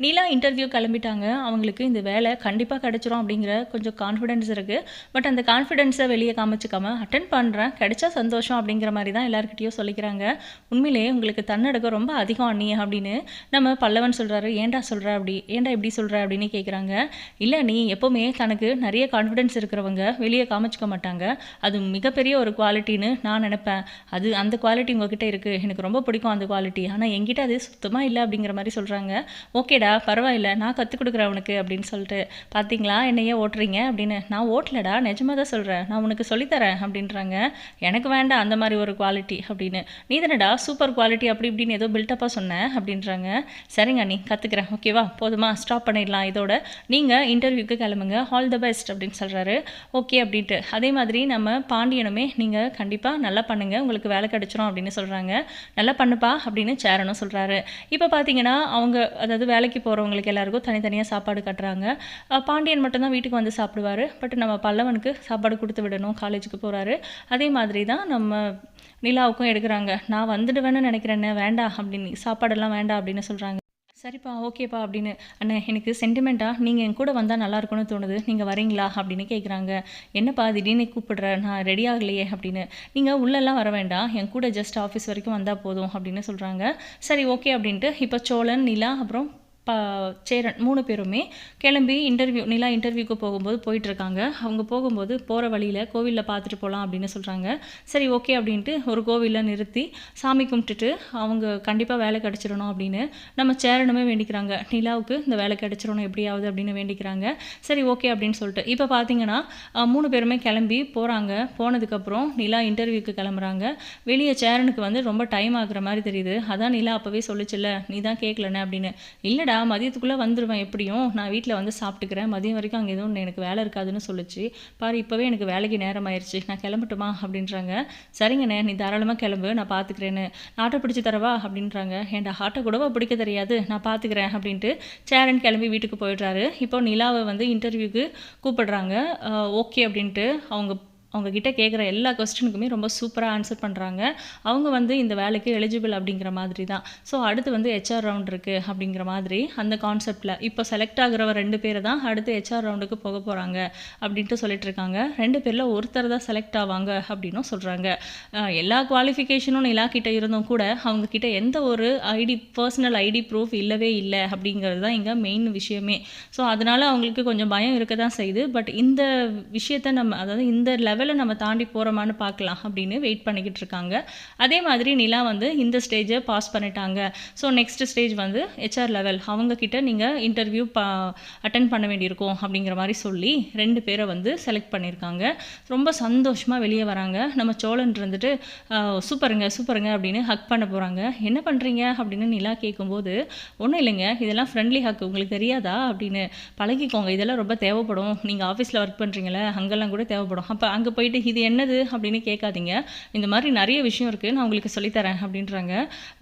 நீலா interview கிளம்பிட்டாங்க. அவங்களுக்கு இந்த வேலை கண்டிப்பாக கிடைச்சிரும் அப்படிங்கிற கொஞ்சம் கான்ஃபிடென்ஸ் இருக்குது பட் அந்த கான்ஃபிடென்ஸை வெளியே காமிச்சிக்காம அட்டன் பண்ணுறேன் கிடைச்சா சந்தோஷம் அப்படிங்கிற மாதிரி தான் எல்லாருக்கிட்டையும் சொல்லிக்கிறாங்க. உண்மையிலே உங்களுக்கு தன்னடக்கம் ரொம்ப அதிகம் அண்ணி அப்படின்னு நம்ம பல்லவன் சொல்கிறாரு ஏன்டா சொல்கிற அப்படி? ஏன்டா இப்படி சொல்கிற அப்படின்னு கேட்குறாங்க இல்லை நீ எப்போவுமே தனக்கு நிறைய கான்ஃபிடென்ஸ் இருக்கிறவங்க வெளியே காமிச்சிக்க மாட்டாங்க. அது மிகப்பெரிய ஒரு குவாலிட்டின்னு நான் நினப்பேன். அது அந்த குவாலிட்டி உங்ககிட்ட இருக்குது எனக்கு ரொம்ப பிடிக்கும் அந்த குவாலிட்டி ஆனால் என்கிட்ட அது சுத்தமாக இல்லை அப்படிங்கிற மாதிரி சொல்கிறாங்க ஓகே ஓகேடா பரவாயில்ல நான் கற்றுக் கொடுக்குறேன் உனக்கு அப்படின்னு சொல்லிட்டு பார்த்தீங்களா என்னையே ஓட்டுறீங்க? அப்படின்னு நான் ஓட்டலடா நிஜமாக தான் சொல்கிறேன் நான் உனக்கு சொல்லித்தரேன் அப்படின்றாங்க. எனக்கு வேண்டாம் அந்த மாதிரி ஒரு குவாலிட்டி அப்படின்னு நீ தானடா சூப்பர் குவாலிட்டி அப்படி இப்படின்னு ஏதோ பில்டப்பாக சொன்னேன் அப்படின்றாங்க. சரிங்க நீ கற்றுக்குறேன் ஓகேவா போதுமா? ஸ்டாப் பண்ணிடலாம் இதோட. நீங்கள் இன்டர்வியூக்கு கிளம்புங்க. ஆல் த பெஸ்ட் அப்படின்னு சொல்கிறாரு ஓகே அப்படின்ட்டு. அதே மாதிரி நம்ம பாண்டியனுமே நீங்கள் கண்டிப்பாக நல்லா பண்ணுங்கள் உங்களுக்கு வேலை கிடைச்சிரும். அப்படின்னு சொல்கிறாங்க நல்லா பண்ணுப்பா அப்படின்னு சேரனும் சொல்கிறாரு இப்போ பார்த்தீங்கன்னா அவங்க அதாவது வேலைக்கு போகிறவங்களுக்கு எல்லாருக்கும் தனித்தனியாக சாப்பாடு கட்டுறாங்க. பாண்டியன் மட்டும்தான் வீட்டுக்கு வந்து சாப்பிடுவார். பட் நம்ம பல்லவனுக்கு சாப்பாடு கொடுத்து விடணும் காலேஜுக்கு போகிறாரு அதே மாதிரி தான் நம்ம நிலாவுக்கும் எடுக்கிறாங்க. நான் வந்துடுவேன்னு நினைக்கிறேன்னு வேண்டாம் அப்படின்னு. சாப்பாடெல்லாம் வேண்டாம் அப்படின்னு சொல்கிறாங்க சரிப்பா ஓகேப்பா அப்படின்னு. அண்ணே எனக்கு சென்டிமெண்ட்டாக நீங்கள் என் கூட வந்தால் நல்லா இருக்கும்னு தோணுது. நீங்கள் வரீங்களா அப்படின்னு கேட்குறாங்க என்னப்பா திடீர்னு கூப்பிடுற? நான் ரெடி ஆகலையே அப்படின்னு. நீங்கள் உள்ளெல்லாம் வர வேண்டாம். என் கூட ஜஸ்ட் ஆஃபீஸ் வரைக்கும் வந்தால் போதும் அப்படின்னு சொல்கிறாங்க சரி ஓகே அப்படின்ட்டு. இப்போ சோழன் நிலா அப்புறம் ப சேரன் மூணு பேருமே கிளம்பி இன்டர்வியூ நிலா இன்டர்வியூக்கு போகும்போது போயிட்டுருக்காங்க. அவங்க போகும்போது போகிற வழியில் கோவிலில் பார்த்துட்டு போகலாம் அப்படின்னு சொல்கிறாங்க சரி ஓகே அப்படின்ட்டு ஒரு கோவிலில் நிறுத்தி சாமி கும்பிட்டுட்டு அவங்க கண்டிப்பாக வேலை கிடச்சிடணும் அப்படின்னு நம்ம சேரனுமே வேண்டிக்கிறாங்க. நிலாவுக்கு இந்த வேலை கிடச்சிடணும் எப்படியாவது அப்படின்னு வேண்டிக்கிறாங்க. சரி ஓகே அப்படின்னு சொல்லிட்டு. இப்போ பார்த்தீங்கன்னா மூணு பேருமே கிளம்பி போகிறாங்க போனதுக்கப்புறம் நிலா இன்டர்வியூக்கு கிளம்புறாங்க. வெளியே சேரனுக்கு வந்து ரொம்ப டைம் ஆகுற மாதிரி தெரியுது. அதான் நிலா அப்போவே சொல்லிச்சுல்ல நீ தான் கேட்கலண்ணே அப்படின்னு. இல்லைடா மதியத்துக்குள்ளே வந்துடுவேன் எப்படியும்? நான் வீட்டில் வந்து சாப்பிட்டுக்கிறேன். மதியம் வரைக்கும் அங்கே எதுவும் எனக்கு வேலை இருக்காதுன்னு சொல்லுச்சு. பாரு இப்போவே எனக்கு வேலைக்கு நேரம் ஆயிடுச்சு நான் கிளம்பட்டுமா? அப்படின்றாங்க. சரிங்கண்ணே நீ தாராளமாக கிளம்பு நான் பார்த்துக்கிறேன்னு ஆட்டோ பிடிச்சி தரவா? அப்படின்றாங்க. ஏன்டா ஆட்டோ கூடவா? பிடிக்க தெரியாது. நான் பார்த்துக்கிறேன் அப்படின்ட்டு சேரன் கிளம்பி வீட்டுக்கு போயிடுறாரு. இப்போ நிலாவை வந்து இன்டர்வியூக்கு கூப்பிடுறாங்க. ஓகே அப்படின்ட்டு அவங்க அவங்க கிட்ட கேட்குற எல்லா கொஸ்டினுக்குமே ரொம்ப சூப்பராக ஆன்சர் பண்ணுறாங்க அவங்க வந்து இந்த வேலைக்கு எலிஜிபிள் அப்படிங்கிற மாதிரி தான். ஸோ அடுத்து வந்து ஹெச்ஆர் ரவுண்ட் இருக்குது அப்படிங்கிற மாதிரி அந்த கான்செப்டில் இப்போ செலக்ட் ஆகிறவ ரெண்டு பேர் தான் அடுத்து ஹெச்ஆர் ரவுண்டுக்கு போக போகிறாங்க அப்படின்ட்டு சொல்லிட்டு இருக்காங்க. ரெண்டு பேரில் ஒருத்தர் தான் செலக்ட் ஆவாங்க அப்படின்னும் சொல்கிறாங்க எல்லா குவாலிஃபிகேஷனும் நிலா இருந்தும் கூட அவங்க கிட்ட எந்த ஒரு ஐடி பர்சனல் ஐடி ப்ரூஃப் இல்லவே இல்லை அப்படிங்கிறது தான் இங்கே மெயின் விஷயமே. ஸோ அதனால் அவங்களுக்கு கொஞ்சம் பயம் இருக்க தான் செய்யுது பட் இந்த விஷயத்த நம்ம அதாவது இந்த லெவல் நம்ம தாண்டி போகிறோமான்னு பார்க்கலாம் அப்படின்னு வெயிட் பண்ணிக்கிட்டு இருக்காங்க. அதே மாதிரி நிலா வந்து இந்த ஸ்டேஜை பாஸ் பண்ணிட்டாங்க. ஸோ நெக்ஸ்ட் ஸ்டேஜ் வந்து ஹெச்ஆர் லெவல் அவங்க கிட்ட நீங்கள் இன்டர்வியூ பா அட்டன் பண்ண வேண்டியிருக்கோம் அப்படிங்கிற மாதிரி சொல்லி ரெண்டு பேரை வந்து செலக்ட் பண்ணியிருக்காங்க. ரொம்ப சந்தோஷமாக வெளியே வராங்க. நம்ம சோழன் இருந்துட்டு சூப்பருங்க சூப்பருங்க அப்படின்னு ஹக் பண்ண போகிறாங்க என்ன பண்ணுறீங்க அப்படின்னு நிலா கேட்கும்போது ஒன்றும் இல்லைங்க. இதெல்லாம் ஃப்ரெண்ட்லி ஹக் உங்களுக்கு தெரியாதா? அப்படின்னு பழகிக்கோங்க. இதெல்லாம் ரொம்ப தேவைப்படும். நீங்கள் ஆஃபீஸில் ஒர்க் பண்ணுறீங்களே அங்கெல்லாம் கூட தேவைப்படும். அப்போ அங்கே போயிட்டு இது என்னது? அப்படின்னு கேட்காதீங்க. இந்த மாதிரி நிறைய விஷயம் இருக்குது நான் உங்களுக்கு சொல்லித்தரேன் அப்படின்றாங்க.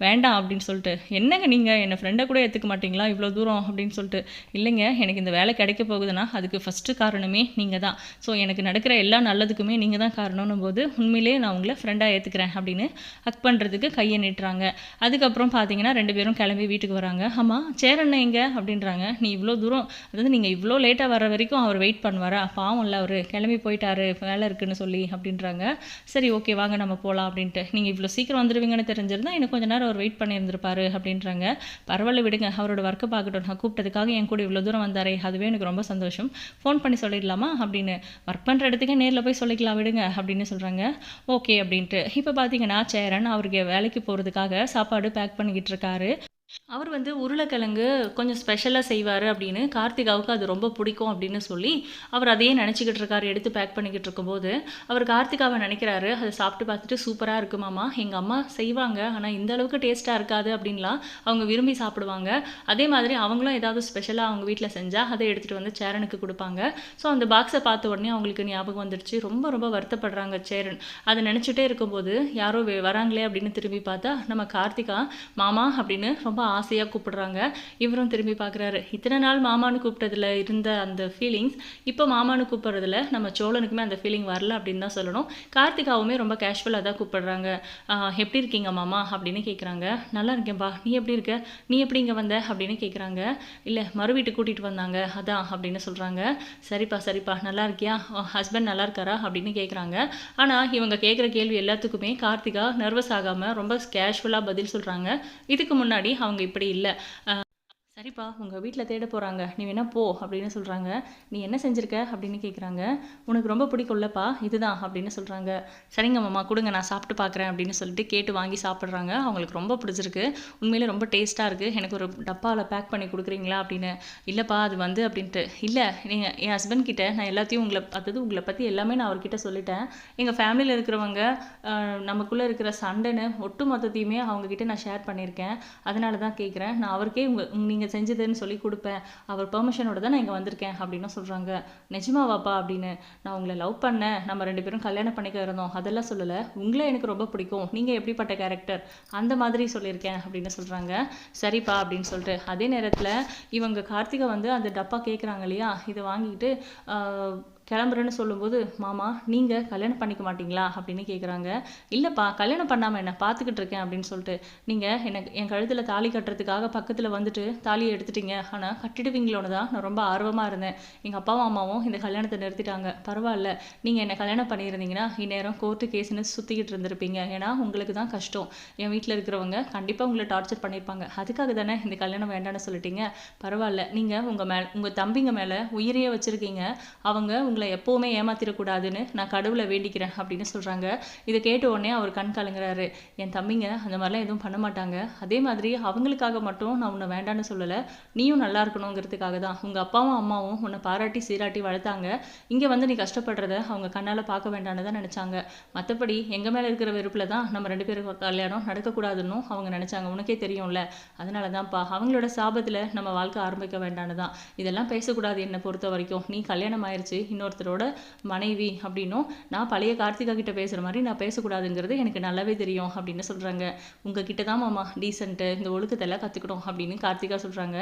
வேண்டாம் அப்படின்னு சொல்லிட்டு. என்னங்க நீங்கள் என்னை ஃப்ரெண்டை கூட ஏற்றுக்க மாட்டிங்களா? இவ்வளோ தூரம்? அப்படின்னு சொல்லிட்டு. இல்லைங்க எனக்கு இந்த வேலை கிடைக்க போகுதுன்னா அதுக்கு ஃபஸ்ட்டு காரணமே நீங்கள் தான். ஸோ எனக்கு நடக்கிற எல்லா நல்லதுக்குமே நீங்கள் தான் காரணம்னும் போது உண்மையிலே நான் உங்களை ஃப்ரெண்டாக ஏற்றுக்கிறேன் அப்படின்னு ஹக் பண்ணுறதுக்கு கையை நீட்டுறாங்க. அதுக்கப்புறம் பார்த்தீங்கன்னா ரெண்டு பேரும் கிளம்பி வீட்டுக்கு வராங்க. ஆமாம் சேரண்ண எங்கே? அப்படின்றாங்க. நீ இவ்வளோ தூரம் அதாவது நீங்கள் இவ்வளோ லேட்டாக வர வரைக்கும் அவர் வெயிட் பண்ணுவாரா? பாவம் இல்லை அவர். கிளம்பி போயிட்டாரு. வேலை இருக்குன்னு சொல்லி அப்படின்றாங்க. சரி ஓகே வாங்க நம்ம போகலாம் அப்படின்ட்டு. நீங்கள் இவ்வளோ சீக்கிரம் வந்துடுவீங்கன்னு தெரிஞ்சிருந்தா இன்னும் கொஞ்ச நேரம் அவர் வெயிட் பண்ணியிருந்திருப்பாரு அப்படின்றாங்க. பரவாயில்ல விடுங்க அவரோட ஒர்க்கை பார்க்கட்டும். நான் கூப்பிட்டதுக்காக என் கூட இவ்வளோ தூரம் வந்தாரே. அதுவே எனக்கு ரொம்ப சந்தோஷம். ஃபோன் பண்ணி சொல்லிடலாமா அப்படின்னு. ஒர்க் பண்ணுற இடத்துக்கே நேரில் போய் சொல்லிக்கலாம் விடுங்க அப்படின்னு சொல்கிறாங்க ஓகே அப்படின்ட்டு. இப்போ பார்த்தீங்கன்னா சேரன் அவருக்கு வேலைக்கு போகிறதுக்காக சாப்பாடு பேக் பண்ணிக்கிட்டு இருக்காரு. அவர் வந்து உருளைக்கிழங்கு கொஞ்சம் ஸ்பெஷலாக செய்வார் அப்படின்னு கார்த்திகாவுக்கு அது ரொம்ப பிடிக்கும் அப்படின்னு சொல்லி அவர் அதையே நினச்சிக்கிட்டு இருக்காரு எடுத்து பேக் பண்ணிக்கிட்டு இருக்கும்போது. அவர் கார்த்திகாவை நினைக்கிறாரு அதை சாப்பிட்டு பார்த்துட்டு சூப்பராக இருக்கு மாமா. எங்கள் அம்மா செய்வாங்க ஆனால் இந்த அளவுக்கு டேஸ்ட்டாக இருக்காது அப்படின்லாம் அவங்க விரும்பி சாப்பிடுவாங்க. அதே மாதிரி அவங்களும் ஏதாவது ஸ்பெஷலாக அவங்க வீட்டில் செஞ்சால் அதை எடுத்துகிட்டு வந்து சேரனுக்கு கொடுப்பாங்க. ஸோ அந்த பாக்ஸை பார்த்த உடனே அவங்களுக்கு ஞாபகம் வந்துடுச்சு ரொம்ப ரொம்ப வருத்தப்படுறாங்க சேரன். அதை நினச்சிட்டே இருக்கும்போது யாரோ வராங்களே அப்படின்னு திரும்பி பார்த்தா நம்ம கார்த்திகா மாமா அப்படின்னு ரொம்ப ரொம்ப ஆசையாக கூப்பிடுறாங்க. இவரும் திரும்பி பார்க்குறாரு இத்தனை நாள் மாமான்னு கூப்பிட்டதுல இருந்த அந்த ஃபீலிங்ஸ் இப்போ மாமான்னு கூப்பிட்றதுல நம்ம சோழனுக்குமே அந்த ஃபீலிங் வரல அப்படின்னு தான் சொல்லணும். கார்த்திகாவுமே ரொம்ப கேஷுவலாக தான் கூப்பிடுறாங்க. எப்படி இருக்கீங்க மாமா? அப்படின்னு கேட்குறாங்க நல்லா இருக்கேன்ப்பா நீ எப்படி இருக்க? நீ எப்படி இங்கே வந்த? அப்படின்னு கேட்குறாங்க இல்லை மறு வீட்டுக்கு கூட்டிகிட்டு வந்தாங்க. அதான் அப்படின்னு சொல்கிறாங்க சரிப்பா சரிப்பா. நல்லா இருக்கியா? ஹஸ்பண்ட் நல்லா இருக்காரா? அப்படின்னு கேட்குறாங்க ஆனால் இவங்க கேட்குற கேள்வி எல்லாத்துக்குமே கார்த்திகா நர்வஸ் ஆகாமல் ரொம்ப கேஷுவலாக பதில் சொல்கிறாங்க இதுக்கு முன்னாடி அவங்க இப்படி இல்லை. சரிப்பா உங்கள் வீட்டில் தேட போகிறாங்க நீ வேணா போ அப்படின்னு சொல்கிறாங்க நீ என்ன செஞ்சுருக்க அப்படின்னு கேட்குறாங்க உனக்கு ரொம்ப பிடிக்கும்லப்பா இதுதான் அப்படின்னு சொல்கிறாங்க சரிங்க மாமா கொடுங்க நான் சாப்பிட்டு பார்க்குறேன் அப்படின்னு சொல்லிட்டு கேட்டு வாங்கி சாப்பிட்றாங்க. அவங்களுக்கு ரொம்ப பிடிச்சிருக்கு. உண்மையிலே ரொம்ப டேஸ்ட்டாக இருக்குது எனக்கு ஒரு டப்பாவில் பேக் பண்ணி கொடுக்குறீங்களா அப்படின்னு. இல்லைப்பா அது வந்து அப்படின்ட்டு. இல்லை நீங்கள் என் ஹஸ்பண்ட் கிட்ட நான் எல்லாத்தையும் உங்களை அதாவது உங்களை பற்றி எல்லாமே நான் அவர்கிட்ட சொல்லிட்டேன். எங்கள் ஃபேமிலியில் இருக்கிறவங்க நமக்குள்ளே இருக்கிற சண்டைன்னு ஒட்டு மொத்தத்தையுமே அவங்கக்கிட்ட நான் ஷேர் பண்ணியிருக்கேன். அதனால தான் கேட்குறேன் நான் அவருக்கே உங்கள் நீங்கள் செஞ்சதுன்னு சொல்லி கொடுப்பேன். அவர் பெர்மிஷனோட தான் நான் இங்கே வந்திருக்கேன் அப்படின்னு சொல்கிறாங்க நிஜமாவாப்பா அப்படின்னு நான் உங்களை லவ் பண்ணேன். நம்ம ரெண்டு பேரும் கல்யாணம் பண்ணிக்க இருந்தோம். அதெல்லாம் சொல்லலை. உங்களை எனக்கு ரொம்ப பிடிக்கும். நீங்கள் எப்படிப்பட்ட கேரக்டர் அந்த மாதிரி சொல்லியிருக்கேன் அப்படின்னு சொல்கிறாங்க சரிப்பா அப்படின்னு சொல்லிட்டு. அதே நேரத்தில் இவங்க கார்த்திகை வந்து அந்த டப்பா கேட்குறாங்க இல்லையா? இதை வாங்கிட்டு கிளம்புறேன்னு சொல்லும்போது மாமா நீங்கள் கல்யாணம் பண்ணிக்க மாட்டீங்களா? அப்படின்னு கேட்குறாங்க இல்லைப்பா கல்யாணம் பண்ணாமல் என்ன பார்த்துக்கிட்டு இருக்கேன் அப்படின்னு சொல்லிட்டு. நீங்கள் எனக்கு என் கழுத்தில் தாலி கட்டுறதுக்காக பக்கத்தில் வந்துட்டு தாலியை எடுத்துட்டீங்க. ஆனால் கட்டிடுவீங்களோன்னு தான் நான் ரொம்ப ஆர்வமாக இருந்தேன். எங்கள் அப்பாவும் அம்மாவும் இந்த கல்யாணத்தை நிறுத்திட்டாங்க. பரவாயில்ல. நீங்கள் என்னை கல்யாணம் பண்ணியிருந்தீங்கன்னா இந்நேரம் கோர்ட்டு கேஸ்னு சுற்றிக்கிட்டு இருந்திருப்பீங்க. ஏன்னா உங்களுக்கு தான் கஷ்டம். என் வீட்டில் இருக்கிறவங்க கண்டிப்பாக உங்களை டார்ச்சர் பண்ணியிருப்பாங்க. அதுக்காக தானே இந்த கல்யாணம் வேண்டாம்னு சொல்லிட்டீங்க? பரவாயில்ல. நீங்கள் உங்கள் மேலே உங்கள் தம்பிங்க மேலே உயிரையே வச்சுருக்கீங்க. அவங்க உங்களை எப்போவுமே ஏமாத்திடக்கூடாதுன்னு நான் கடவுளை வேண்டிக்கிறேன் அப்படின்னு சொல்கிறாங்க இதை கேட்ட உடனே அவர் கண் கலங்குறாரு. என் தம்பிங்க அந்த மாதிரிலாம் எதுவும் பண்ண மாட்டாங்க. அதே மாதிரி அவங்களுக்காக மட்டும் நான் உன்னை வேண்டான்னு சொல்லலை. நீயும் நல்லா இருக்கணுங்கிறதுக்காக தான். உங்கள் அப்பாவும் அம்மாவும் உன்னை பாராட்டி சீராட்டி வளர்த்தாங்க. இங்கே வந்து நீ கஷ்டப்படுறத அவங்க கண்ணால் பார்க்க வேண்டான்னு தான் நினச்சாங்க. மற்றபடி எங்கள் மேலே இருக்கிற வெறுப்பில் தான் நம்ம ரெண்டு பேரும் கல்யாணம் நடக்கக்கூடாதுன்னு அவங்க நினச்சாங்க. உனக்கே தெரியும்ல. அதனால தான்ப்பா. அவங்களோட சாபத்தில் நம்ம வாழ்க்கை ஆரம்பிக்க வேண்டான்னு தான். இதெல்லாம் பேசக்கூடாது என்னை பொறுத்த வரைக்கும் நீ கல்யாணம் ஆயிருச்சு. ஒருத்தரோட மனைவி அப்படின்னும் நான் பழைய கார்த்திகா கிட்ட பேசுகிற மாதிரி நான் பேசக்கூடாதுங்கிறது எனக்கு நல்லாவே தெரியும் அப்படின்னு சொல்கிறாங்க உங்கள் கிட்ட தான் மாமா டீசென்ட்டு இந்த ஒழுக்கத்தெல்லாம் கற்றுக்கணும் அப்படின்னு கார்த்திகா சொல்கிறாங்க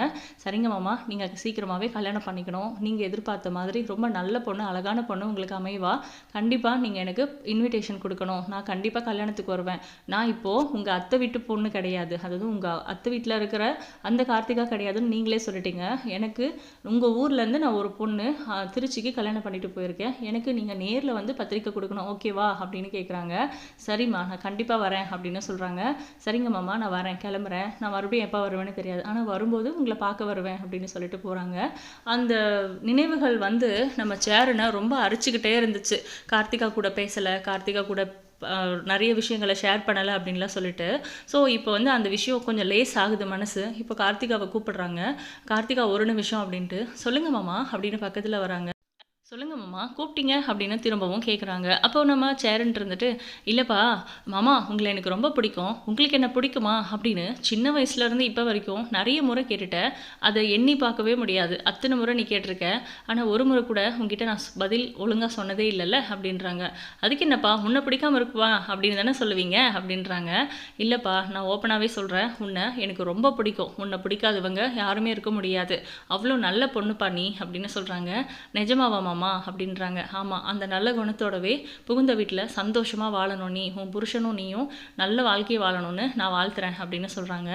சரிங்க மாமா நீங்கள் சீக்கிரமாகவே கல்யாணம் பண்ணிக்கணும். நீங்கள் எதிர்பார்த்த மாதிரி ரொம்ப நல்ல பொண்ணு அழகான பொண்ணு உங்களுக்கு அமைவா. கண்டிப்பாக நீங்கள் எனக்கு இன்விடேஷன் கொடுக்கணும். நான் கண்டிப்பாக கல்யாணத்துக்கு வருவேன். நான் இப்போது உங்கள் அத்தை வீட்டு பொண்ணு கிடையாது. அதாவது உங்கள் அத்தை வீட்டில் இருக்கிற அந்த கார்த்திகா கிடையாதுன்னு நீங்களே சொல்லிட்டீங்க. எனக்கு உங்கள் ஊர்லேருந்து நான் ஒரு பொண்ணு திருச்சிக்கு கல்யாணம் பண்ணிட்டு போயிருக்கேன். எனக்கு நீங்கள் நேரில் வந்து பத்திரிக்கை கொடுக்கணும். ஓகேவா அப்படின்னு கேட்குறாங்க சரிம்மா நான் கண்டிப்பாக வரேன் அப்படின்னு சொல்கிறாங்க சரிங்க மாமா நான் வரேன். கிளம்புறேன். நான் மறுபடியும் எப்போ வருவேன்னு தெரியாது. ஆனால் வரும்போது உங்களை பார்க்க வருவேன் அப்படின்னு சொல்லிட்டு போகிறாங்க அந்த நினைவுகள் வந்து நம்ம சேருனை ரொம்ப அரிச்சுக்கிட்டே இருந்துச்சு. கார்த்திகா கூட பேசலை. கார்த்திகா கூட நிறைய விஷயங்களை ஷேர் பண்ணலை அப்படின்லாம் சொல்லிட்டு. ஸோ இப்போ வந்து அந்த விஷயம் கொஞ்சம் லேஸ் ஆகுது மனசு. இப்போ கார்த்திகாவை கூப்பிடுறாங்க. கார்த்திகா ஒரு நிமிஷம் அப்படின்ட்டு சொல்லுங்க மாமா அப்படின்னு பக்கத்தில் வராங்க. சொல்லுங்க மாமா கூப்பிட்டீங்க அப்படின்னு திரும்பவும் கேட்குறாங்க அப்போ நம்ம சேருன்ட்டு இருந்துட்டு இல்லைப்பா மாமா உங்களை எனக்கு ரொம்ப பிடிக்கும். உங்களுக்கு என்ன பிடிக்குமா? அப்படின்னு சின்ன வயசுலேருந்து இப்போ வரைக்கும் நிறைய முறை கேட்டுட்டேன் அதை எண்ணி பார்க்கவே முடியாது. அத்தனை முறை நீ கேட்டிருக்க. ஆனால் ஒரு முறை கூட உங்ககிட்ட நான் பதில் ஒழுங்காக சொன்னதே இல்லைல்ல அப்படின்றாங்க. அதுக்கு என்னப்பா உன்னை பிடிக்காம இருக்குவா? அப்படின்னு தானே சொல்லுவீங்க அப்படின்றாங்க. இல்லைப்பா நான் ஓப்பனாகவே சொல்கிறேன் உன்னை எனக்கு ரொம்ப பிடிக்கும். உன்னை பிடிக்காதவங்க யாருமே இருக்க முடியாது. அவ்வளோ நல்ல பொண்ணு பண்ணி அப்படின்னு சொல்கிறாங்க நிஜமாவா மாமா? அப்படின்றாங்க. ஆமாம் அந்த நல்ல குணத்தோடவே புகுந்த வீட்டில் சந்தோஷமாக வாழணும் நீ உன் புருஷனும் நீயும் நல்ல வாழ்க்கையை வாழணும்னு நான் வாழ்த்துறேன் அப்படின்னு சொல்கிறாங்க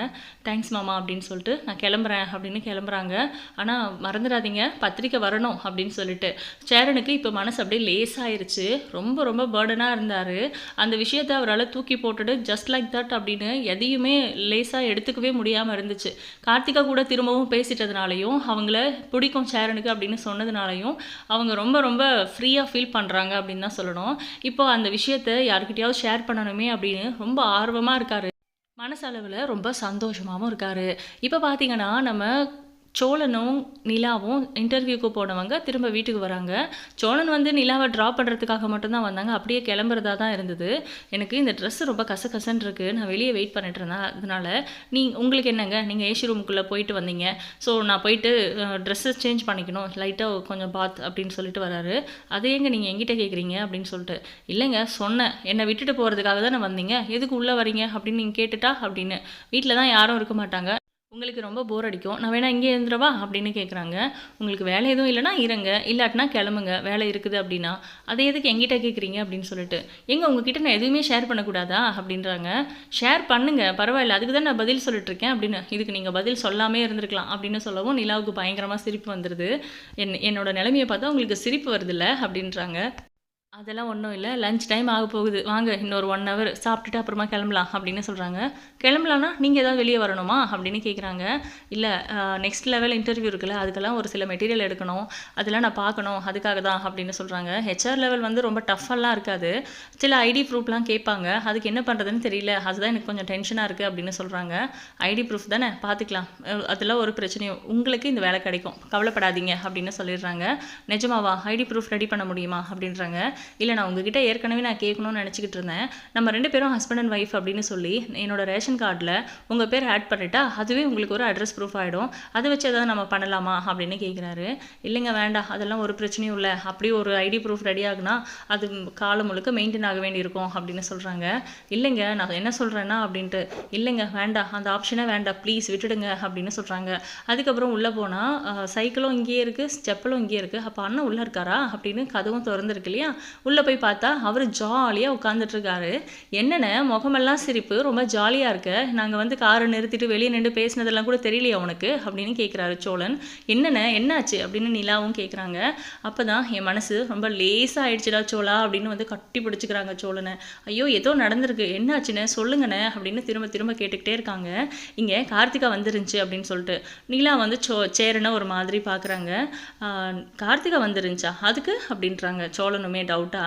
தேங்க்ஸ் மாமா அப்படின்னு சொல்லிட்டு நான் கிளம்புறேன் அப்படின்னு கிளம்புறாங்க. ஆனால் மறந்துடாதீங்க பத்திரிக்கை வரணும் அப்படின்னு சொல்லிட்டு. சேரனுக்கு இப்போ மனசு அப்படியே லேஸாயிருச்சு ரொம்ப ரொம்ப பேர்டனாக இருந்தார். அந்த விஷயத்தை அவரால் தூக்கி போட்டுட்டு ஜஸ்ட் லைக் தட் அப்படின்னு எதையுமே லேசாக எடுத்துக்கவே முடியாமல் இருந்துச்சு. கார்த்திகா கூட திரும்பவும் பேசிட்டதுனாலையும் அவங்கள பிடிக்கும் சேரனுக்கு அப்படின்னு சொன்னதுனாலையும் அவங்க ரொம்ப ரொம்ப ஃப்ரீயாக ஃபீல் பண்ணுறாங்க அப்படின்னு தான் சொல்லணும். இப்போ அந்த விஷயத்தை யாருக்கிட்டையாவது ஷேர் பண்ணணுமே அப்படின்னு ரொம்ப ஆர்வமாக இருக்காரு. மனசளவில் ரொம்ப சந்தோஷமாகவும் இருக்காரு. இப்போ பார்த்தீங்கன்னா நம்ம சோழனும் நிலாவும் இன்டர்வியூக்கு போனவங்க திரும்ப வீட்டுக்கு வராங்க. சோழன் வந்து நிலாவை ட்ராப் பண்ணுறதுக்காக மட்டும்தான் வந்தாங்க. அப்படியே கிளம்புறதா தான் இருந்தது. எனக்கு இந்த ட்ரெஸ் ரொம்ப கசகசன்னு இருக்குது நான் வெளியே வெயிட் பண்ணிட்டு இருந்தேன். அதனால நீ உங்களுக்கு என்னங்க? நீங்கள் ஏசி ரூமுக்குள்ளே போயிட்டு வந்தீங்க. ஸோ நான் போயிட்டு ட்ரெஸ்ஸஸ் சேஞ்ச் பண்ணிக்கணும். லைட்டாக கொஞ்சம் பாத் அப்படின்னு சொல்லிட்டு வராரு. அதை எங்கே நீங்கள் எங்கிட்ட கேட்குறீங்க அப்படின்னு சொல்லிட்டு இல்லைங்க சொன்னேன். என்னை விட்டுட்டு போகிறதுக்காக தானே வந்தீங்க. எதுக்கு உள்ளே வரீங்க? அப்படின்னு நீங்கள் கேட்டுட்டா அப்படின்னு. வீட்டில் தான் யாரும் இருக்க மாட்டாங்க. உங்களுக்கு ரொம்ப போர் அடிக்கும். நான் வேணா இங்கே இருந்துடவா? அப்படின்னு கேட்குறாங்க உங்களுக்கு வேலை எதுவும் இல்லைனா இருங்க. இல்லாட்டினா கிளம்புங்க. வேலை இருக்குது அப்படின்னா. அதை எதுக்கு எங்கிட்ட கேட்குறீங்க அப்படின்னு சொல்லிட்டு. எங்கே? உங்ககிட்ட நான் எதுவுமே ஷேர் பண்ணக்கூடாதா? அப்படின்றாங்க. ஷேர் பண்ணுங்க. பரவாயில்ல. அதுக்கு தான் நான் பதில் சொல்லிட்டுருக்கேன் அப்படின்னு. இதுக்கு நீங்கள் பதில் சொல்லாமே இருந்திருக்கலாம் அப்படின்னு சொல்லவும் நிலாவுக்கு பயங்கரமாக சிரிப்பு வந்துடுது என் என்னோட நிலைமையை பார்த்தா உங்களுக்கு சிரிப்பு வருதுல்ல? அப்படின்றாங்க. அதெல்லாம் ஒன்றும் இல்லை. லஞ்ச் டைம் ஆக போகுது. வாங்க. இன்னொரு ஒன் ஹவர் சாப்பிட்டுட்டு அப்புறமா கிளம்பலாம் அப்படின்னு சொல்கிறாங்க கிளம்பலான்னா நீங்கள் ஏதாவது வெளியே வரணுமா? அப்படின்னு கேட்குறாங்க இல்லை நெக்ஸ்ட் லெவல் இன்டர்வியூ இருக்குல்ல அதுக்கெல்லாம் ஒரு சில மெட்டீரியல் எடுக்கணும். அதெல்லாம் நான் பார்க்கணும் அதுக்காக தான் அப்படின்னு சொல்கிறாங்க ஹெச்ஆர் லெவல் வந்து ரொம்ப டஃபெல்லாம் இருக்காது. சில ஐடி ப்ரூஃப்லாம் கேட்பாங்க. அதுக்கு என்ன பண்ணுறதுன்னு தெரியல. அதுதான் எனக்கு கொஞ்சம் டென்ஷனாக இருக்குது அப்படின்னு சொல்கிறாங்க ஐடி ப்ரூஃப் தானே? பார்த்துக்கலாம். அதெல்லாம் ஒரு பிரச்சனையும். உங்களுக்கு இந்த வேலை கிடைக்கும். கவலைப்படாதீங்க அப்படின்னு சொல்லிடுறாங்க. நிஜமாவா? ஐடி ப்ரூஃப் ரெடி பண்ண முடியுமா? அப்படின்றாங்க. இல்லை நான் உங்ககிட்ட ஏற்கனவே நான் கேட்கணும்னு நினச்சிக்கிட்டு இருந்தேன். நம்ம ரெண்டு பேரும் ஹஸ்பண்ட் அண்ட் ஒய்ஃப் அப்படின்னு சொல்லி என்னோட ரேஷன் கார்டில் உங்கள் பேர் ஆட் பண்ணிட்டா அதுவே உங்களுக்கு ஒரு அட்ரஸ் ப்ரூஃப் ஆகிடும் அதை வச்சு எதாவது நம்ம பண்ணலாமா அப்படின்னு கேட்குறாரு இல்லைங்க வேண்டாம். அதெல்லாம் ஒரு பிரச்சனையும் இல்லை. அப்படியே ஒரு ஐடி ப்ரூஃப் ரெடி ஆகுனா அது காலம் முழுக்க மெயின்டைன் ஆக வேண்டியிருக்கும் அப்படின்னு சொல்கிறாங்க இல்லைங்க நான் என்ன சொல்கிறேன்னா அப்படின்ட்டு இல்லைங்க வேண்டாம். அந்த ஆப்ஷனே வேண்டாம். ப்ளீஸ் விட்டுடுங்க அப்படின்னு சொல்கிறாங்க அதுக்கப்புறம் உள்ளே போனால் சைக்கிளும் இங்கேயே இருக்குது செப்பலும் இங்கேயே இருக்குது அப்போ அண்ணன் உள்ளே இருக்காரா அப்படின்னு கதவும் திறந்துருக்கு இல்லையா? உள்ளே போய் பார்த்தா அவர் ஜாலியாக உட்காந்துட்டு இருக்காரு. என்னென்ன? முகமெல்லாம் சிரிப்பு ரொம்ப ஜாலியாக இருக்குது இருக்க. நாங்கள் வந்து காரை நிறுத்திட்டு வெளியே நின்று பேசினதெல்லாம் கூட தெரியலையா உனக்கு? அப்படின்னு கேட்குறாரு சோழன். என்னென்ன என்னாச்சு? அப்படின்னு நிலாவும் கேட்குறாங்க அப்போ தான் என் மனசு ரொம்ப லேசாக ஆயிடுச்சுடா சோழா அப்படின்னு வந்து கட்டி பிடிச்சிக்கிறாங்க சோழனை. ஐயோ ஏதோ நடந்திருக்கு. என்னாச்சுன்னு சொல்லுங்கண்ணே அப்படின்னு திரும்ப திரும்ப கேட்டுக்கிட்டே இருக்காங்க. இங்கே கார்த்திகா வந்துருந்துச்சு அப்படின்னு சொல்லிட்டு. நிலா வந்து சோ சேரனை ஒரு மாதிரி பார்க்குறாங்க கார்த்திகா வந்துருந்துச்சா? அதுக்கு? அப்படின்றாங்க. சோழனுமே டவுட்டா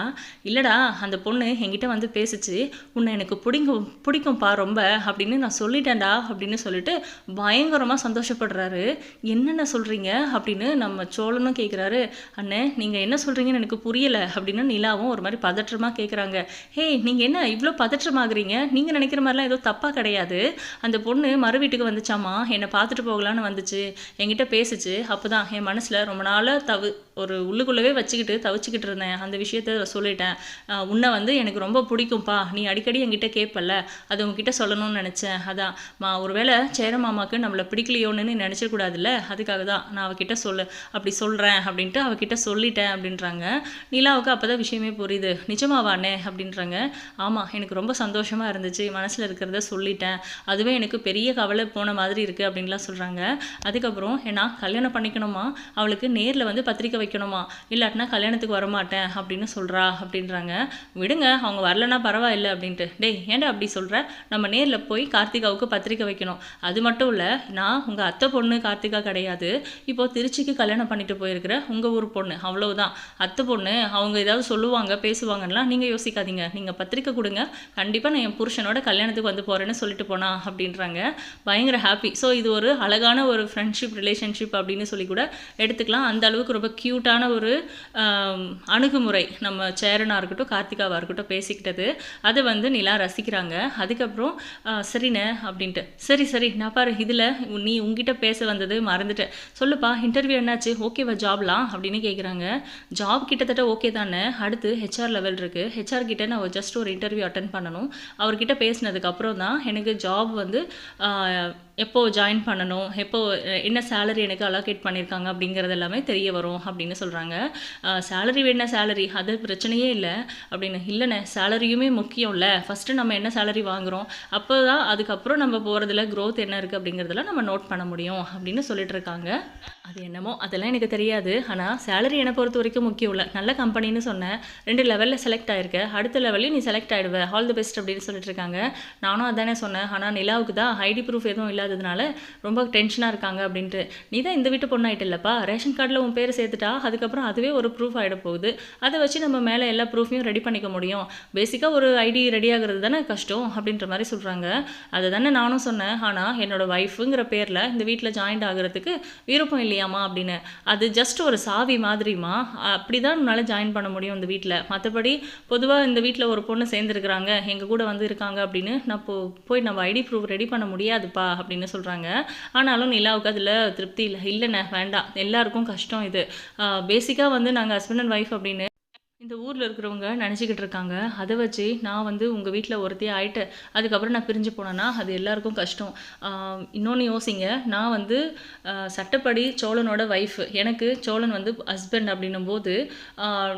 இல்லைடா அந்த பொண்ணு என்கிட்ட வந்து பேசிச்சு. உன்னை எனக்கு பிடிக்கும் பிடிக்கும்ப்பா ரொம்ப. அப்படின்னு நான் சொல்லிட்டேன்டா அப்படின்னு சொல்லிட்டு பயங்கரமாக சந்தோஷப்படுறாரு. என்னென்ன சொல்கிறீங்க அப்படின்னு நம்ம சோழனும் கேட்குறாரு அண்ணே நீங்கள் என்ன சொல்கிறீங்கன்னு எனக்கு புரியலை அப்படின்னு நிலாவும் ஒரு மாதிரி பதற்றமாக கேட்குறாங்க ஹே நீங்கள் என்ன இவ்வளோ பதற்றமாகறீங்க? நீங்கள் நினைக்கிற மாதிரிலாம் ஏதோ தப்பாக கிடையாது. அந்த பொண்ணு மறு வீட்டுக்கு வந்துச்சாமா என்னை பார்த்துட்டு போகலான்னு வந்துச்சு. என்கிட்ட பேசுச்சு. அப்போ தான் என் மனசில் ரொம்ப நாளாக தவு ஒரு உள்ளுக்குள்ளவே வச்சுக்கிட்டு தவிச்சுக்கிட்டு இருந்தேன். அந்த விஷயத்த சொல்லிட்டேன். உன்னை வந்து எனக்கு ரொம்ப பிடிக்கும்ப்பா நீ அடிக்கடி என்கிட்ட கேட்பல அது உங்ககிட்ட சொல்லணும் சொல்லணும்னு நினச்சேன். அதான் மா ஒருவேளை சேர மாமாக்கு நம்மளை பிடிக்கலையோன்னு நினச்சக்கூடாதுல்ல? அதுக்காக தான் நான் அவகிட்ட சொல்லு அப்படி சொல்கிறேன் அப்படின்ட்டு அவகிட்ட சொல்லிட்டேன் அப்படின்றாங்க. நிலாவுக்கு அப்போ தான் விஷயமே புரியுது. நிஜமாவானே அப்படின்றாங்க. ஆமாம் எனக்கு ரொம்ப சந்தோஷமாக இருந்துச்சு. மனசில் இருக்கிறத சொல்லிட்டேன். அதுவே எனக்கு பெரிய கவலை போன மாதிரி இருக்குது அப்படின்லாம் சொல்கிறாங்க அதுக்கப்புறம் ஏன்னா கல்யாணம் பண்ணிக்கணுமா? அவளுக்கு நேரில் வந்து பத்திரிக்கை வைக்கணுமா? இல்லாட்டினா கல்யாணத்துக்கு வரமாட்டேன் அப்படின்னு சொல்கிறா அப்படின்றாங்க. விடுங்க அவங்க வரலன்னா பரவாயில்லை அப்படின்ட்டு. டேய் ஏன்டா அப்படி சொல்கிற நம்ம நேரில் போய் கார்த்திகாவுக்கு பத்திரிக்கை வைக்கணும். அது மட்டும் இல்லை நான் உங்கள் அத்தை பொண்ணு கார்த்திகா கிடையாது. இப்போது திருச்சிக்கு கல்யாணம் பண்ணிட்டு போயிருக்கிற உங்கள் ஊர் பொண்ணு அவ்வளவுதான். அத்தை பொண்ணு அவங்க ஏதாவது சொல்லுவாங்க பேசுவாங்கலாம் நீங்கள் யோசிக்காதீங்க. நீங்கள் பத்திரிக்கை கொடுங்க. கண்டிப்பாக நான் என் புருஷனோட கல்யாணத்துக்கு வந்து போகிறேன்னு சொல்லிட்டு போனா அப்படின்றாங்க. பயங்கர ஹாப்பி ஸோ இது ஒரு அழகான ஒரு ஃப்ரெண்ட்ஷிப் ரிலேஷன்ஷிப் அப்படின்னு சொல்லி கூட எடுத்துக்கலாம். அந்த அளவுக்கு ரொம்ப க்யூட்டான ஒரு அணுகுமுறை நம்ம சேரனாக இருக்கட்டும் கார்த்திகாவாக இருக்கட்டும் பேசிக்கிட்டது. அதை வந்து நிலா ரசிக்கிறாங்க. அதுக்கப்புறம் சரிண்ணே அப்படின்ட்டு. சரி சரி நான் பாரு இதில் நீ உங்ககிட்ட பேச வந்தது மறந்துட்டேன் சொல்லுப்பா இன்டர்வியூ என்னாச்சு? ஓகேவா ஜாப்லாம் அப்படின்னு கேட்குறாங்க ஜாப் கிட்டத்தட்ட ஓகே தானே அடுத்து ஹெச்ஆர் லெவல் இருக்குது ஹெச்ஆர் கிட்டே நான் ஜஸ்ட் ஒரு இன்டர்வியூ அட்டன் பண்ணணும். அவர்கிட்ட பேசினதுக்கப்புறம் தான் எனக்கு ஜாப் வந்து எப்போது ஜாயின் பண்ணணும்? எப்போ என்ன சேலரி எனக்கு அலோகேட் பண்ணியிருக்காங்க அப்படிங்கிறது எல்லாமே தெரிய வரும் அப்படின்னு சொல்கிறாங்க சேலரி வேணா சேலரி அது பிரச்சனையே இல்லை. அப்படின்னு இல்லைண்ணே சேலரியுமே முக்கியம் இல்லை ஃபஸ்ட்டு நம்ம என்ன சேலரி வாங்குகிறோம் அப்போ தான் அதுக்கப்புறம் நம்ம போகிறதுல க்ரோத் என்ன இருக்குது அப்படிங்கிறதெல்லாம் நம்ம நோட் பண்ண முடியும் அப்படின்னு சொல்லிட்டு இருக்காங்க. அது என்னமோ அதெல்லாம் எனக்கு தெரியாது. ஆனால் சேலரி என்னை பொறுத்த வரைக்கும் முக்கியம் இல்லை. நல்ல கம்பெனின்னு சொன்னேன். ரெண்டு லெவலில் செலக்ட் ஆயிருக்க. அடுத்த லெவல்லையும் நீ செலக்ட் ஆகிடுவேன் ஆல் தி பெஸ்ட் அப்படின்னு சொல்லிட்டு இருக்காங்க. நானும் அதானே சொன்னேன். ஆனால் நிலாவுக்கு தான் ஐடி ப்ரூஃப் எதுவும் இல்லாததுனால ரொம்ப டென்ஷனாக இருக்காங்க அப்படின்ட்டு. நீ தான் இந்த வீட்டு பொண்ணாயிட்டு இல்லைப்பா? ரேஷன் கார்டில் உன் பேர் சேர்த்துட்டா? அதுக்கப்புறம் அதுவே ஒரு ப்ரூஃப் ஆகிட போகுது. அதை வச்சு நம்ம மேலே எல்லா ப்ரூஃபையும் ரெடி பண்ணிக்க முடியும். பேசிக்காக ஒரு ஐடி ரெடி ஆகுறது தானே கஷ்டம் அப்படின்ற மாதிரி சொல்கிறாங்க அதை தானே நானும் சொன்னேன். ஆனால் என்னோட ஒய்ஃபுங்கிற பேரில் இந்த வீட்டில் ஜாயின்ட் ஆகுறதுக்கு விருப்பம் இல்லையாமா அப்படின்னு. அது ஜஸ்ட் ஒரு சாவி மாதிரிமா? அப்படி தான் உன்னால் ஜாயின் பண்ண முடியும் இந்த வீட்டில் மற்றபடி பொதுவாக இந்த வீட்டில் ஒரு பொண்ணு சேர்ந்துருக்குறாங்க. எங்கள் கூட வந்து இருக்காங்க அப்படின்னு நான் போ போய் நம்ம ஐடி ப்ரூஃப் ரெடி பண்ண முடியாதுப்பா அப்படின்னு சொல்கிறாங்க ஆனாலும் நிலாவுக்கு அதில் திருப்தி இல்லை. இல்லைண்ணே வேண்டாம். எல்லாருக்கும் கஷ்டம் இது. பேசிக்காக வந்து நாங்கள் ஹஸ்பண்ட் அண்ட் ஒய்ஃப் அப்படின்னு இந்த ஊரில் இருக்கிறவங்க நினச்சிக்கிட்டு இருக்காங்க. அதை வச்சு நான் வந்து உங்கள் வீட்டில் ஒருத்தையே ஆயிட்டேன் அதுக்கப்புறம் நான் பிரிஞ்சு போனேன்னா அது எல்லாருக்கும் கஷ்டம். இன்னொன்று யோசிங்க. நான் வந்து சட்டப்படி சோழனோட ஒய்ஃப் எனக்கு சோழன் வந்து ஹஸ்பண்ட் அப்படின்னும் போது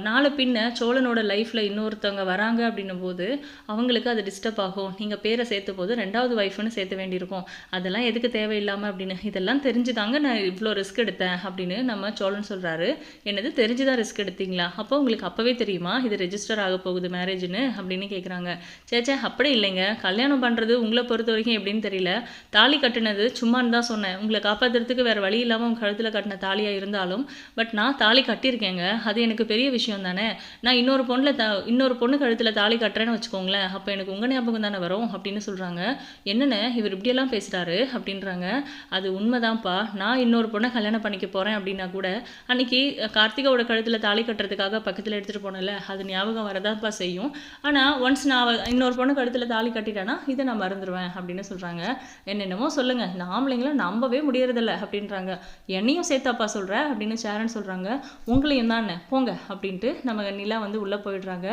நாளை பின்ன சோழனோட லைஃப்பில் இன்னொருத்தவங்க வராங்க அப்படின்னும் போது அவங்களுக்கு அது டிஸ்டர்ப் ஆகும். நீங்கள் பேரை சேர்த்த போது ரெண்டாவது ஒய்ஃப்னு சேர்த்த வேண்டியிருக்கும். அதெல்லாம் எதுக்கு தேவையில்லாமல் அப்படின்னு இதெல்லாம் தெரிஞ்சுதாங்க நான் இவ்வளோ ரிஸ்க் எடுத்தேன் அப்படின்னு நம்ம சோழன் சொல்கிறாரு என்னது தெரிஞ்சுதான் ரிஸ்க் எடுத்தீங்களா? அப்போ உங்களுக்கு அப்போவே தெரியுமா? இது ரெஜிஸ்டர் ஆக போகுது மேரேஜ்னு அப்படின்னு கேட்குறாங்க சேச்சே அப்படி இல்லைங்க. கல்யாணம் பண்ணுறது உங்களை பொறுத்த வரைக்கும் எப்படின்னு தெரியல. தாலி கட்டினது சும்மான்னு தான் சொன்னேன். உங்களை காப்பாற்றுறதுக்கு வேறு வழி இல்லாமல் உங்கள் கழுத்தில் கட்டின தாலியாக இருந்தாலும் பட் நான் தாலி கட்டியிருக்கேங்க. அது எனக்கு பெரிய விஷயம் தானே. நான் இன்னொரு பொண்ணில் த இன்னொரு பொண்ணு கழுத்தில் தாலி கட்டுறேன்னு வச்சுக்கோங்களேன். அப்போ எனக்கு உங்கள் ஞாபகம் தானே வரும் அப்படின்னு சொல்கிறாங்க என்னென்ன? இவர் இப்படியெல்லாம் பேசுகிறாரு அப்படின்றாங்க. அது உண்மைதான்ப்பா. நான் இன்னொரு பொண்ணை கல்யாணம் பண்ணிக்க போகிறேன் அப்படின்னா கூட அன்னைக்கு கார்த்திகாவோட கழுத்தில் தாலி கட்டுறதுக்காக பக்கத்தில் எடுத்துகிட்டு போனல அது ஞாபகம் வரதான்ப்பா செய்யும். ஆனால் ஒன்ஸ் நான் இன்னொரு பொண்ணு கழுத்தில் தாலி கட்டிட்டேன்னா இதை நான் மறந்துடுவேன் அப்படின்னு சொல்கிறாங்க என்னென்னமோ சொல்லுங்கள் இந்த நம்பவே முடியறதில்ல அப்படின்றாங்க. என்னையும் சேர்த்தாப்பா சொல்கிற அப்படின்னு சேரன் சொல்கிறாங்க உங்களையும் தான் போங்க அப்படின்ட்டு நம்ம நிலா வந்து உள்ளே போயிடுறாங்க.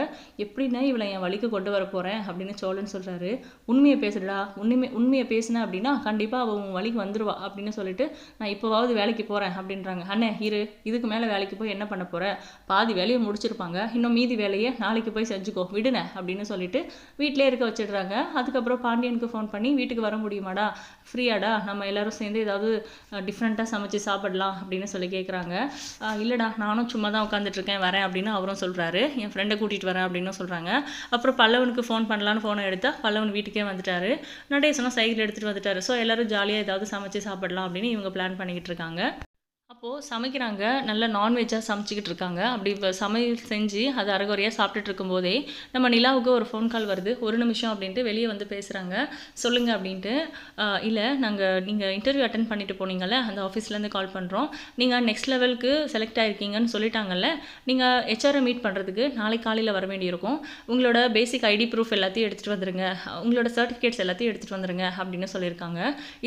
எப்படின்னா இவளை என் வழிக்கு கொண்டு வர போகிறேன் அப்படின்னு சோழன் சொல்கிறாரு உண்மையை பேசுடா. உண்மை உண்மையை பேசுனேன் அப்படின்னா கண்டிப்பாக அவள் உன் வழிக்கு வந்துடுவா அப்படின்னு சொல்லிட்டு நான் இப்போவாவது வேலைக்கு போகிறேன் அப்படின்றாங்க. அண்ணே இரு. இதுக்கு மேலே வேலைக்கு போய் என்ன பண்ண போகிற பாதி வேலையை முடிச்சிருப்பாங்க. இன்னும் மீதி வேலையை நாளைக்கு போய் செஞ்சுக்கோ. விடுன அப்படின்னு சொல்லிட்டு வீட்டிலே இருக்க வச்சிடுறாங்க. அதுக்கப்புறம் பாண்டியனுக்கு ஃபோன் பண்ணி வீட்டுக்கு வர முடியுமாடா? ஃப்ரீயாடா நம்ம எல்லாரும் சேர்ந்து ஏதாவது டிஃப்ரெண்ட்டாக சமைச்சு சாப்பிடலாம் அப்படின்னு சொல்லி கேட்குறாங்க இல்லைடா. நானும் சும்மா தான் உட்காந்துட்ருக்கேன் வரேன் அப்படின்னு அவரும் சொல்கிறாரு என் ஃப்ரெண்டை கூட்டிகிட்டு வரேன் அப்படின்னு சொல்கிறாங்க அப்புறம் பல்லவனுக்கு ஃபோன் பண்ணலான்னு ஃபோனை எடுத்தால் பல்லவன் வீட்டுக்கே வந்துட்டாரு. நடேசனும் சைக்கிள் எடுத்துகிட்டு வந்துட்டாரு. ஸோ எல்லோரும் ஜாலியாக ஏதாவது சமைச்சு சாப்பிடலாம் அப்படின்னு இவங்க பிளான் பண்ணிக்கிட்டு இருக்காங்க. அப்போது சமைக்கிறாங்க. நல்ல நான்வெஜ்ஜாக சமைச்சிக்கிட்டு இருக்காங்க. அப்படி இப்போ சமையல் செஞ்சு அது அரைகுறையாக சாப்பிட்டுட்டு இருக்கும்போதே நம்ம நிலாவுக்கு ஒரு ஃபோன் கால் வருது. ஒரு நிமிஷம் அப்படின்ட்டு வெளியே வந்து பேசுகிறாங்க சொல்லுங்கள் அப்படின்ட்டு இல்லை நாங்கள் நீங்கள் இன்டர்வியூ அட்டன் பண்ணிட்டு போனீங்கல்ல அந்த ஆஃபீஸ்லேருந்து கால் பண்ணுறோம் நீங்கள் நெக்ஸ்ட் லெவலுக்கு செலக்ட் ஆகிருக்கீங்கன்னு சொல்லிட்டாங்கல்ல நீங்கள் ஹெச்ஆரை மீட் பண்ணுறதுக்கு நாளை காலையில் வர வேண்டியிருக்கும். உங்களோட பேசிக் ஐடி ப்ரூஃப் எல்லாத்தையும் எடுத்துகிட்டு வந்துருங்க. உங்களோட சர்டிஃபிகேட்ஸ் எல்லாத்தையும் எடுத்துகிட்டு வந்துருங்க அப்படின்னு சொல்லியிருக்காங்க.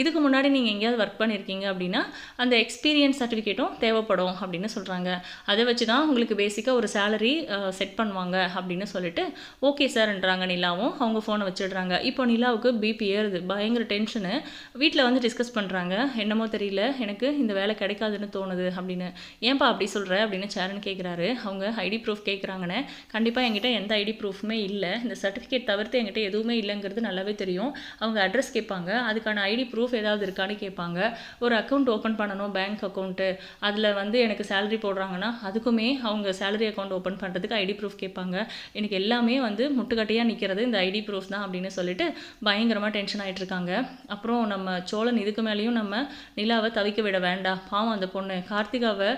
இதுக்கு முன்னாடி நீங்கள் எங்கேயாவது ஒர்க் பண்ணியிருக்கீங்க அப்படின்னா அந்த எக்ஸ்பீரியன்ஸ் சர்டிஃபிகேட்டும் தேவைப்படும் அப்படின்னு சொல்கிறாங்க அதை வச்சு தான் உங்களுக்கு பேசிக்காக ஒரு சேலரி செட் பண்ணுவாங்க அப்படின்னு சொல்லிட்டு ஓகே சார்ன்றாங்க நிலாவும். அவங்க ஃபோனை வச்சிடுறாங்க. இப்போ நிலாவுக்கு பிபி ஏறுது. பயங்கர டென்ஷனு வீட்டில் வந்து டிஸ்கஸ் பண்ணுறாங்க என்னமோ தெரியல. எனக்கு இந்த வேலை கிடைக்காதுன்னு தோணுது அப்படின்னு. ஏன்பா அப்படி சொல்கிற அப்படின்னு சேரன் கேட்குறாரு அவங்க ஐடி ப்ரூஃப் கேட்குறாங்கன்னு கண்டிப்பாக என்கிட்ட எந்த ஐடி ப்ரூஃப்மே இல்லை. இந்த சர்டிஃபிகேட் தவிர்த்து என்கிட்ட எதுவுமே இல்லைங்கிறது நல்லாவே தெரியும். அவங்க அட்ரஸ் கேட்பாங்க. அதுக்கான ஐடி ப்ரூஃப் ஏதாவது இருக்கான்னு கேட்பாங்க. ஒரு அக்கௌண்ட் ஓப்பன் பண்ணணும் பேங்க் அக்கௌண்ட்டு அதில் வந்து எனக்கு சேலரி போடுறாங்கன்னா அதுக்குமே அவங்க சேலரி அக்கௌண்ட் ஓப்பன் பண்ணுறதுக்கு ஐடி ப்ரூஃப் கேட்பாங்க. எனக்கு எல்லாமே வந்து முட்டுக்கட்டையாக நிற்கிறது இந்த ஐடி ப்ரூஃப் தான் அப்படின்னு சொல்லிட்டு பயங்கரமாக டென்ஷன் ஆகிட்டு இருக்காங்க அப்புறம் நம்ம சோழன் இதுக்கு மேலேயும் நம்ம நிலாவை தவிக்க விட வேண்டாம். பாவம் அந்த பொண்ணு. கார்த்திகாவை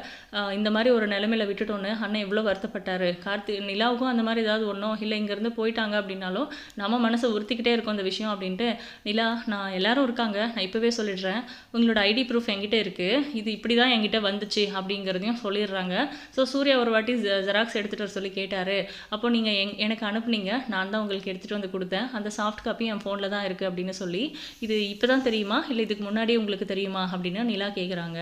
இந்த மாதிரி ஒரு நிலைமையில விட்டுட்டோன்னு அண்ணன் எவ்வளோ வருத்தப்பட்டாரு. கார்த்தி நிலாவுக்கும் அந்த மாதிரி ஏதாவது ஒன்றும் இல்லை இங்கேருந்து போயிட்டாங்க அப்படின்னாலும் நம்ம மனசை உறுத்திக்கிட்டே இருக்கும் அந்த விஷயம் அப்படின்ட்டு நிலா நான் எல்லாரும் இருக்காங்க. நான் இப்போவே சொல்லிடுறேன். உங்களோட ஐடி ப்ரூஃப் என்கிட்ட இருக்குது இது இப்படி தான் என்கிட்ட வந்துச்சு அப்படிங்கிறதையும் சொல்லிடுறாங்க. ஸோ சூர்யா ஒரு வாட்டி ஜெராக்ஸ் எடுத்துகிட்டு வர சொல்லி கேட்டார். அப்போ நீங்கள் எங் எனக்கு அனுப்புனீங்க. நான் தான் உங்களுக்கு எடுத்துகிட்டு வந்து கொடுத்தேன். அந்த சாஃப்ட் காப்பி என் ஃபோனில் தான் இருக்குது அப்படின்னு சொல்லி இது இப்போ தான் தெரியுமா? இல்லை இதுக்கு முன்னாடியே உங்களுக்கு தெரியுமா? அப்படின்னு நிலா கேட்குறாங்க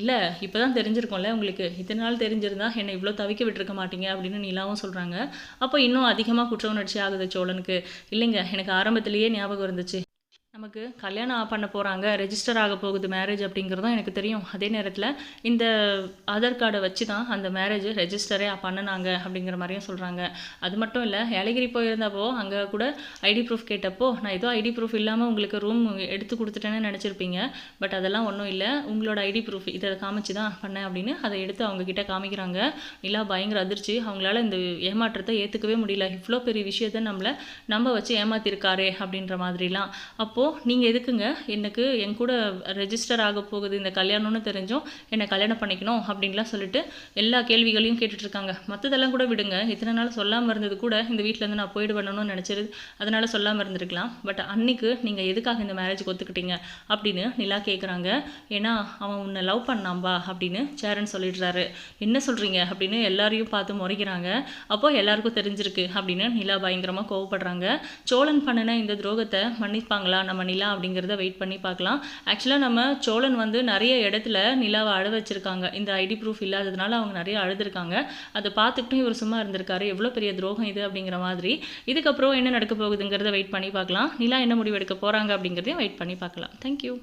இல்லை இப்போ தான் தெரிஞ்சிருக்கோம்ல உங்களுக்கு. இத்தனை நாள் தெரிஞ்சிருந்தா என்னை இவ்வளோ தவிக்க விட்டுருக்க மாட்டீங்க அப்படின்னு நிலாவும் சொல்கிறாங்க அப்போ இன்னும் அதிகமாக குற்ற உணர்ச்சி ஆகுது சோழனுக்கு. இல்லைங்க எனக்கு ஆரம்பத்திலேயே ஞாபகம் இருந்துச்சு. நமக்கு கல்யாணம் பண்ண போகிறாங்க ரெஜிஸ்டர் ஆக போகுது மேரேஜ் அப்படிங்கிறதும் எனக்கு தெரியும். அதே நேரத்தில் இந்த ஆதார் கார்டை வச்சு தான் அந்த மேரேஜ் ரெஜிஸ்டரே பண்ணினாங்க அப்படிங்கிற மாதிரியும் சொல்கிறாங்க அது மட்டும் இல்லை ஏலகிரி போயிருந்தப்போ அங்கே கூட ஐடி ப்ரூஃப் கேட்டப்போ நான் ஏதோ ஐடி ப்ரூஃப் இல்லாமல் உங்களுக்கு ரூம் எடுத்து கொடுத்துட்டேன்னு நினச்சிருப்பீங்க. பட் அதெல்லாம் ஒன்றும் இல்லை உங்களோட ஐடி ப்ரூஃப் இதை காமிச்சு தான் பண்ணேன் அப்படின்னு அதை எடுத்து அவங்கக்கிட்ட காமிக்கிறாங்க. நிலா பயங்கர அதிர்ச்சி. அவங்களால இந்த ஏமாற்றத்தை ஏற்றுக்கவே முடியல. இவ்வளோ பெரிய விஷயத்த நம்மளை நம்ப வச்சு ஏமாத்திருக்காரே அப்படின்ற மாதிரிலாம். அப்போது அப்போது நீங்கள் எதுக்குங்க? எனக்கு என் கூட ரெஜிஸ்டர் ஆக போகுது இந்த கல்யாணம்னு தெரிஞ்சும் என்னை கல்யாணம் பண்ணிக்கணும் அப்படின்லாம் சொல்லிட்டு எல்லா கேள்விகளையும் கேட்டுட்ருக்காங்க. மற்றதெல்லாம் கூட விடுங்க. இத்தனை நாள் சொல்லாமல் இருந்தது கூட இந்த வீட்டிலேருந்து நான் போயிடுவேணும்னு நினச்சிரு அதனால் சொல்லாமல் இருந்திருக்கலாம். பட் அன்னைக்கு நீங்கள் எதுக்காக இந்த மேரேஜ் ஒத்துக்கிட்டீங்க அப்படின்னு நிலா கேட்குறாங்க ஏன்னா அவன் உன்னை லவ் பண்ணாம்பா அப்படின்னு சேரன் சொல்லிடுறாரு. என்ன சொல்கிறீங்க அப்படின்னு எல்லாரையும் பார்த்து முறைக்கிறாங்க. அப்போ எல்லாருக்கும் தெரிஞ்சிருக்கு அப்படின்னு நிலா பயங்கரமாக கோவப்படுறாங்க. சோழன் பண்ணின இந்த துரோகத்தை மன்னிப்பாங்களா? நம்ம நிலா அப்படிங்கிறத வெயிட் பண்ணி பார்க்கலாம். ஆக்சுவலாக நம்ம சோழன் வந்து நிறைய இடத்துல நிலாவை அழ வச்சிருக்காங்க. இந்த ஐடி ப்ரூஃப் இல்லாததுனால அவங்க நிறைய அழுதுருக்காங்க. அதை பார்த்துக்கிட்டும் இவர் சும்மா இருந்திருக்காரு. எவ்வளோ பெரிய துரோகம் இது அப்படிங்கிற மாதிரி. இதுக்கப்புறம் என்ன நடக்க போகுதுங்கிறத வெயிட் பண்ணி பார்க்கலாம். நிலா என்ன முடிவு எடுக்க போகிறாங்க அப்படிங்கிறதையும் வெயிட் பண்ணி பார்க்கலாம். தேங்க்யூ